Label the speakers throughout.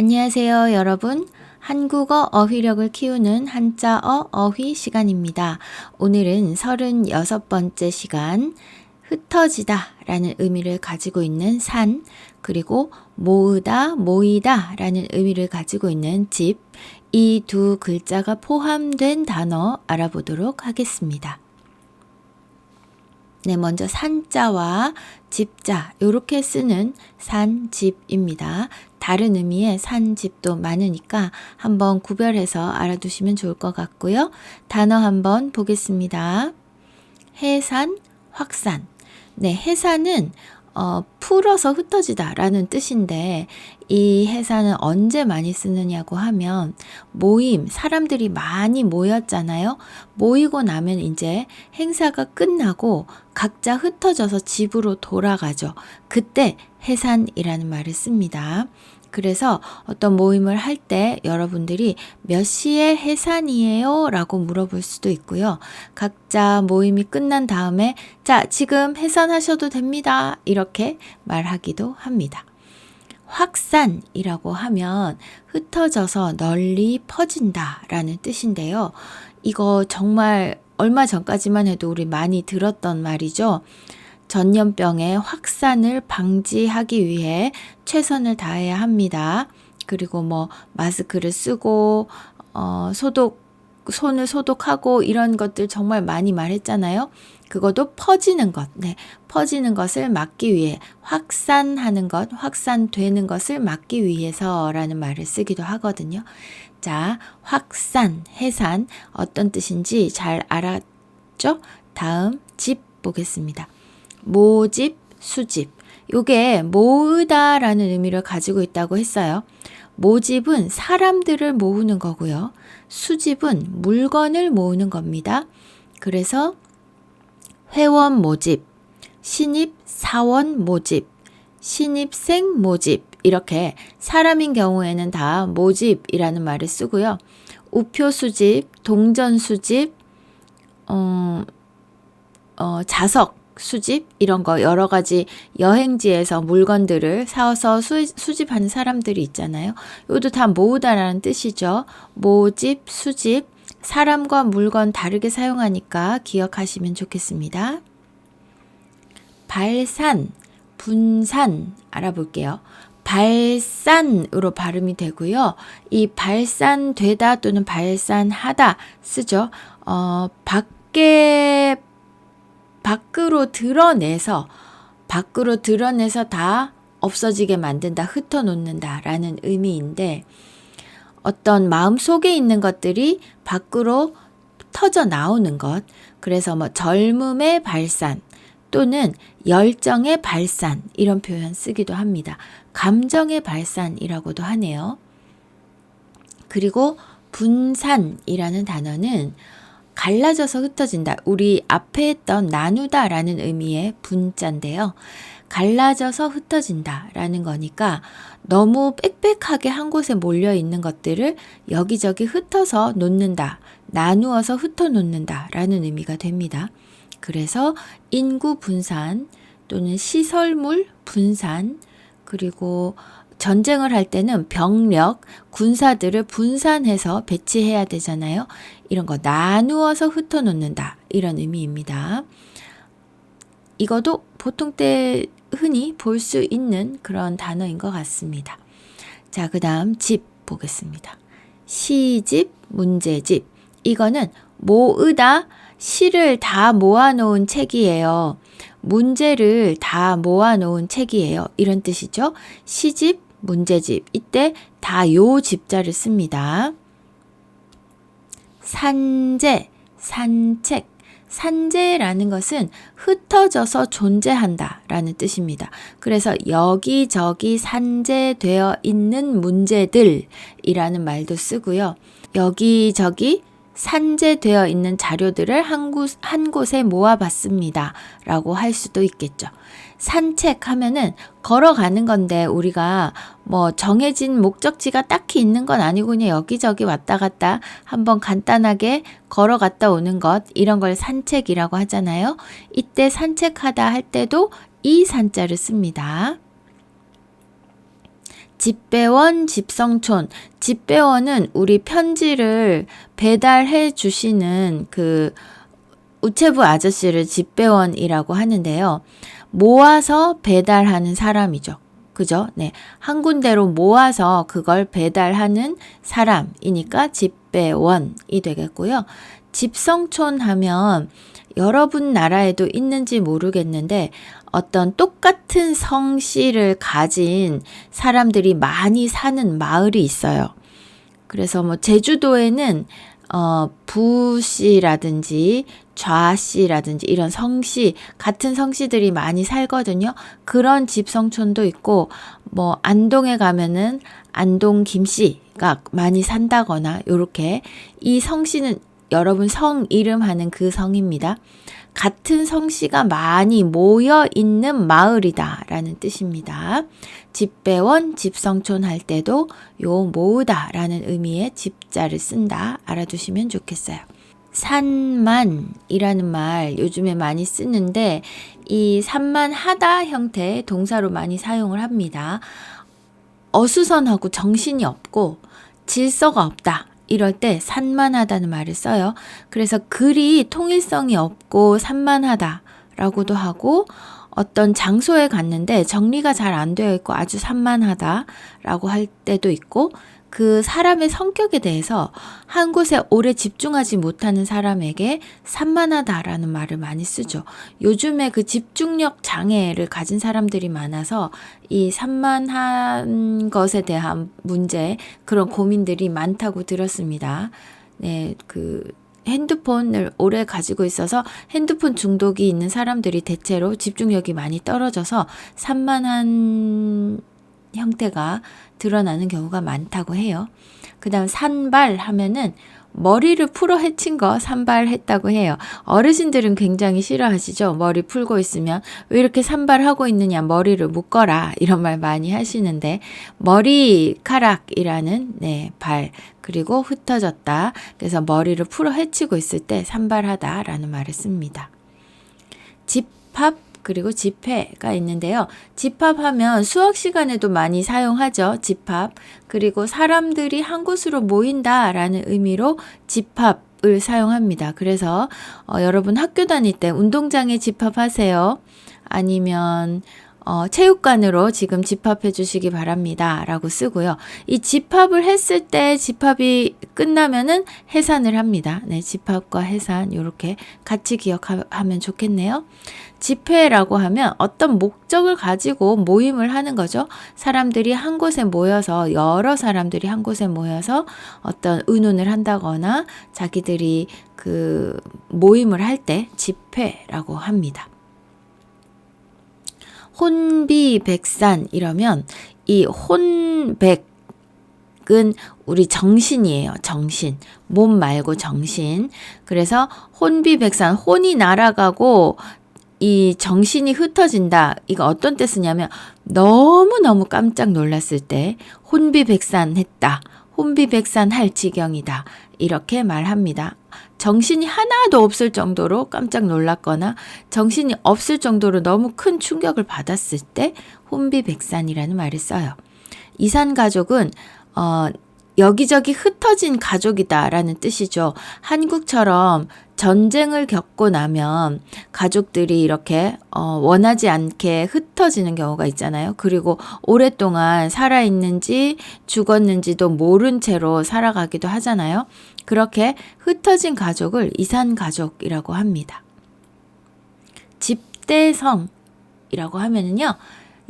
Speaker 1: 안녕하세요, 여러분. 한국어 어휘력을 키우는 한자어 어휘 시간입니다. 오늘은 36번째 시간, 흩어지다 라는 의미를 가지고 있는 산, 그리고 모으다, 모이다 라는 의미를 가지고 있는 집, 이 두 글자가 포함된 단어 알아보도록 하겠습니다. 네, 먼저 산자와 집자 이렇게 쓰는 산집입니다. 다른 의미의 산 집도 많으니까 한번 구별해서 알아두시면 좋을 것 같고요. 단어 한번 보겠습니다. 해산, 확산. 네, 해산은 어, 풀어서 흩어지다 라는 뜻인데 이 해산은 언제 많이 쓰느냐고 하면 모임, 사람들이 많이 모였잖아요. 모이고 나면 이제 행사가 끝나고 각자 흩어져서 집으로 돌아가죠. 그때 해산이라는 말을 씁니다. 그래서 어떤 모임을 할 때 여러분들이 몇 시에 해산이에요? 라고 물어볼 수도 있고요. 각자 모임이 끝난 다음에 자, 지금 해산하셔도 됩니다. 이렇게 말하기도 합니다. 확산이라고 하면 흩어져서 널리 퍼진다 라는 뜻인데요. 이거 정말 얼마 전까지만 해도 우리 많이 들었던 말이죠. 전염병의 확산을 방지하기 위해 최선을 다해야 합니다. 그리고 뭐 마스크를 쓰고 어 소독 손을 소독하고 이런 것들 정말 많이 말했잖아요. 그것도 퍼지는 것, 네, 퍼지는 것을 막기 위해 확산하는 것, 확산되는 것을 막기 위해서라는 말을 쓰기도 하거든요. 자, 확산, 해산 어떤 뜻인지 잘 알았죠? 다음 집 보겠습니다. 모집, 수집. 요게 모으다라는 의미를 가지고 있다고 했어요. 모집은 사람들을 모으는 거고요. 수집은 물건을 모으는 겁니다. 그래서 회원 모집, 신입 사원 모집, 신입생 모집 이렇게 사람인 경우에는 다 모집이라는 말을 쓰고요. 우표 수집, 동전 수집, 어, 어, 자석 수집 이런 거 여러 가지 여행지에서 물건들을 사서 수, 수집하는 사람들이 있잖아요. 이것도 다 모으다라는 뜻이죠. 모집, 수집, 사람과 물건 다르게 사용하니까 기억하시면 좋겠습니다. 발산, 분산 알아볼게요. 발산으로 발음이 되고요. 이 발산되다 또는 발산하다 쓰죠. 어, 밖에 밖으로 드러내서 밖으로 드러내서 다 없어지게 만든다, 흩어놓는다 라는 의미인데 어떤 마음 속에 있는 것들이 밖으로 터져 나오는 것. 그래서 뭐 젊음의 발산 또는 열정의 발산 이런 표현 쓰기도 합니다. 감정의 발산이라고도 하네요. 그리고 분산이라는 단어는 갈라져서 흩어진다. 우리 앞에 했던 나누다 라는 의미의 분자인데요. 갈라져서 흩어진다 라는 거니까 너무 빽빽하게 한 곳에 몰려 있는 것들을 여기저기 흩어서 놓는다, 나누어서 흩어 놓는다 라는 의미가 됩니다. 그래서 인구 분산 또는 시설물 분산 그리고 전쟁을 할 때는 병력, 군사들을 분산해서 배치해야 되잖아요. 이런 거 나누어서 흩어놓는다. 이런 의미입니다. 이것도 보통 때 흔히 볼 수 있는 그런 단어인 것 같습니다. 자, 그 다음 집 보겠습니다. 시집, 문제집. 이거는 모으다, 시를 다 모아놓은 책이에요. 문제를 다 모아놓은 책이에요. 이런 뜻이죠. 시집, 문제집. 이때 다 요 집자를 씁니다. 산재, 산책. 산재라는 것은 흩어져서 존재한다 라는 뜻입니다. 그래서 여기저기 산재되어 있는 문제들이라는 말도 쓰고요. 여기저기 산재되어 있는 자료들을 한, 곳, 한 곳에 모아봤습니다. 라고 할 수도 있겠죠. 산책하면은 걸어가는 건데 우리가 뭐 정해진 목적지가 딱히 있는 건 아니고 그냥 여기저기 왔다 갔다 한번 간단하게 걸어갔다 오는 것 이런 걸 산책이라고 하잖아요. 이때 산책하다 할 때도 이 산자를 씁니다. 집배원, 집성촌. 집배원은 우리 편지를 배달해 주시는 그 우체부 아저씨를 집배원이라고 하는데요. 모아서 배달하는 사람이죠. 그죠? 네. 한 군데로 모아서 그걸 배달하는 사람이니까 집배원이 되겠고요. 집성촌 하면 여러분 나라에도 있는지 모르겠는데 어떤 똑같은 성씨를 가진 사람들이 많이 사는 마을이 있어요. 그래서 뭐 제주도에는 어, 부씨라든지 좌씨라든지 이런 성씨, 같은 성씨들이 많이 살거든요. 그런 집 성촌도 있고, 뭐, 안동에 가면은 안동 김씨가 많이 산다거나, 요렇게. 이 성씨는 여러분 성 이름 하는 그 성입니다. 같은 성씨가 많이 모여 있는 마을이다 라는 뜻입니다. 집배원, 집성촌 할 때도 요 모으다 라는 의미의 집자를 쓴다 알아두시면 좋겠어요. 산만이라는 말 요즘에 많이 쓰는데 이 산만하다 형태의 동사로 많이 사용을 합니다. 어수선하고 정신이 없고 질서가 없다. 이럴 때 산만하다는 말을 써요. 그래서 글이 통일성이 없고 산만하다라고도 하고 어떤 장소에 갔는데 정리가 잘 안 되어 있고 아주 산만하다라고 할 때도 있고 그 사람의 성격에 대해서 한 곳에 오래 집중하지 못하는 사람에게 산만하다라는 말을 많이 쓰죠. 요즘에 그 집중력 장애를 가진 사람들이 많아서 이 산만한 것에 대한 문제, 그런 고민들이 많다고 들었습니다. 네, 그 핸드폰을 오래 가지고 있어서 핸드폰 중독이 있는 사람들이 대체로 집중력이 많이 떨어져서 산만한 형태가 드러나는 경우가 많다고 해요. 그 다음 산발 하면은 머리를 풀어 헤친 거 산발했다고 해요. 어르신들은 굉장히 싫어하시죠. 머리 풀고 있으면 왜 이렇게 산발하고 있느냐 머리를 묶어라 이런 말 많이 하시는데 머리카락이라는 네, 발 그리고 흩어졌다. 그래서 머리를 풀어 헤치고 있을 때 산발하다라는 말을 씁니다. 집합 그리고 집회가 있는데요. 집합하면 수학 시간에도 많이 사용하죠. 집합. 그리고 사람들이 한 곳으로 모인다라는 의미로 집합 을 사용합니다. 그래서 어, 여러분 학교 다닐 때 운동장에 집합하세요. 아니면 어, 체육관으로 지금 집합해 주시기 바랍니다. 라고 쓰고요. 이 집합을 했을 때 집합이 끝나면은 해산을 합니다. 네, 집합과 해산, 요렇게 같이 기억하면 좋겠네요. 집회라고 하면 어떤 목적을 가지고 모임을 하는 거죠. 사람들이 한 곳에 모여서, 여러 사람들이 한 곳에 모여서 어떤 의논을 한다거나 자기들이 그 모임을 할 때 집회라고 합니다. 혼비백산 이러면 이 혼백은 우리 정신이에요. 정신. 몸 말고 정신. 그래서 혼비백산 혼이 날아가고 이 정신이 흩어진다. 이거 어떤 때 쓰냐면 너무너무 깜짝 놀랐을 때 혼비백산 했다. 혼비백산 할 지경이다. 이렇게 말합니다. 정신이 하나도 없을 정도로 깜짝 놀랐거나 정신이 없을 정도로 너무 큰 충격을 받았을 때 혼비백산이라는 말을 써요. 이산 가족은 어 여기저기 흩어진 가족이다라는 뜻이죠. 한국처럼 전쟁을 겪고 나면 가족들이 이렇게 어, 원하지 않게 흩어지는 경우가 있잖아요. 그리고 오랫동안 살아있는지 죽었는지도 모른 채로 살아가기도 하잖아요. 그렇게 흩어진 가족을 이산 가족이라고 합니다. 집대성이라고 하면은요.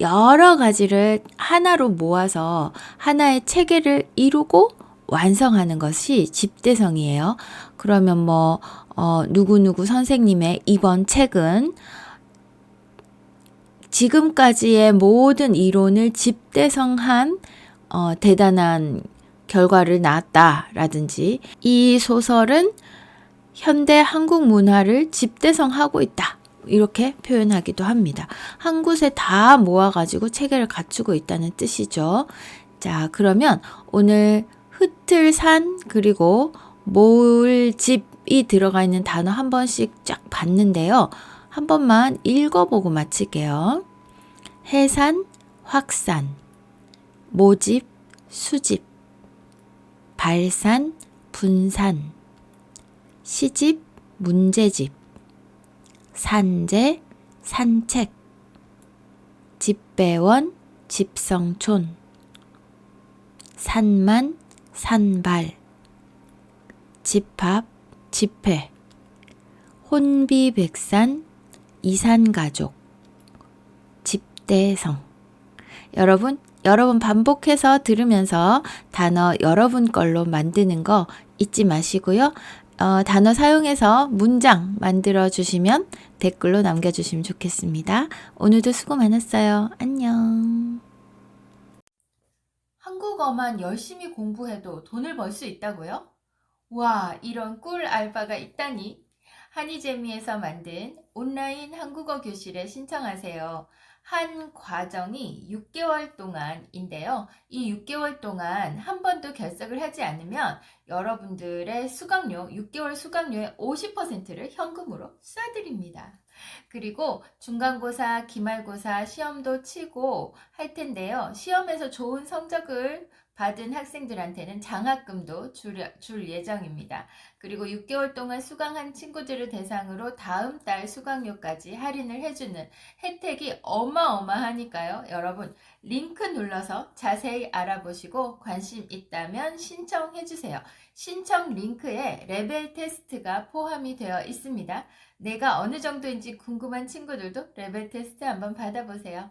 Speaker 1: 여러 가지를 하나로 모아서 하나의 체계를 이루고 완성하는 것이 집대성이에요. 그러면 뭐, 어, 누구누구 선생님의 이번 책은 지금까지의 모든 이론을 집대성한 어, 대단한 결과를 낳았다라든지 이 소설은 현대 한국 문화를 집대성하고 있다. 이렇게 표현하기도 합니다. 한 곳에 다 모아가지고 체계를 갖추고 있다는 뜻이죠. 자, 그러면 오늘 흩틀산 그리고 모을집이 들어가 있는 단어 한 번씩 쫙 봤는데요. 한 번만 읽어보고 마칠게요. 해산, 확산, 모집, 수집, 발산, 분산, 시집, 문제집, 산재, 산책, 집배원, 집성촌, 산만, 산발, 집합, 집회, 혼비백산, 이산가족, 집대성. 여러분, 여러분 반복해서 들으면서 단어 여러분 걸로 만드는 거 잊지 마시고요. 어, 단어 사용해서 문장 만들어 주시면 댓글로 남겨주시면 좋겠습니다. 오늘도 수고 많았어요. 안녕. 한국어만 열심히 공부해도 돈을 벌 수 있다고요? 와, 이런 꿀 알바가 있다니. 한이재미에서 만든 온라인 한국어 교실에 신청하세요. 한 과정이 6개월 동안인데요. 이 6개월 동안 한 번도 결석을 하지 않으면 여러분들의 수강료, 6개월 수강료의 50%를 현금으로 쏴드립니다. 그리고 중간고사, 기말고사 시험도 치고 할 텐데요. 시험에서 좋은 성적을 받은 학생들한테는 장학금도 줄, 줄 예정입니다. 그리고 6개월 동안 수강한 친구들을 대상으로 다음 달 수강료까지 할인을 해주는 혜택이 어마어마하니까요. 여러분, 링크 눌러서 자세히 알아보시고 관심 있다면 신청해주세요. 신청 링크에 레벨 테스트가 포함이 되어 있습니다. 내가 어느 정도인지 궁금한 친구들도 레벨 테스트 한번 받아보세요.